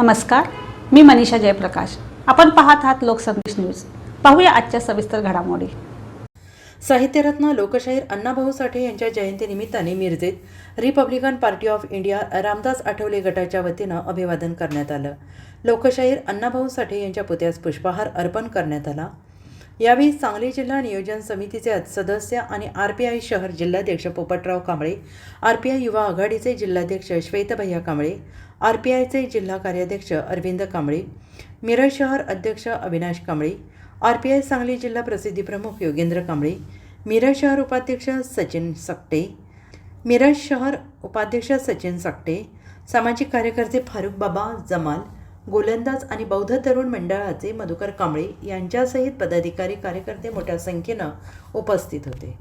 नमस्कार मी मनीषा जयप्रकाश. आपण पाहत आहात लोकसंदेश न्यूज. पाहूया आजच्या सविस्तर घडामोडी. साहित्यरत्न लोकशाहीर अण्णाभाऊ साठे यांच्या जयंतीनिमित्ताने मिरजेत Republican party of India Ramdas Athawale गटाच्या वतीनं अभिवादन करण्यात आलं. लोकशाहीर अण्णाभाऊ साठे यांच्या पुतळ्यास पुष्पहार अर्पण करण्यात आला. यावेळी सांगली जिल्हा नियोजन समितीचे सदस्य आणि आर पी आय शहर जिल्हाध्यक्ष Poptrao Kamble R P I युवा आघाडीचे जिल्हाध्यक्ष श्वेतभैया कांबळे आर पी आयचे जिल्हा कार्याध्यक्ष अरविंद कांबळे मिरज शहर अध्यक्ष Avinash Kamble R P I Sangli जिल्हा प्रसिद्धी प्रमुख योगेंद्र कांबळे मिरज शहर उपाध्यक्ष सचिन सकटे मिरज शहर उपाध्यक्ष सचिन सकटे सामाजिक कार्यकर्ते फारुख बाबा जमाल गोलंदाज आणि बौद्ध तरुण मंडळाचे मधुकर कांबळे यांच्यासहित पदाधिकारी कार्यकर्ते मोठ्या संख्येनं उपस्थित होते.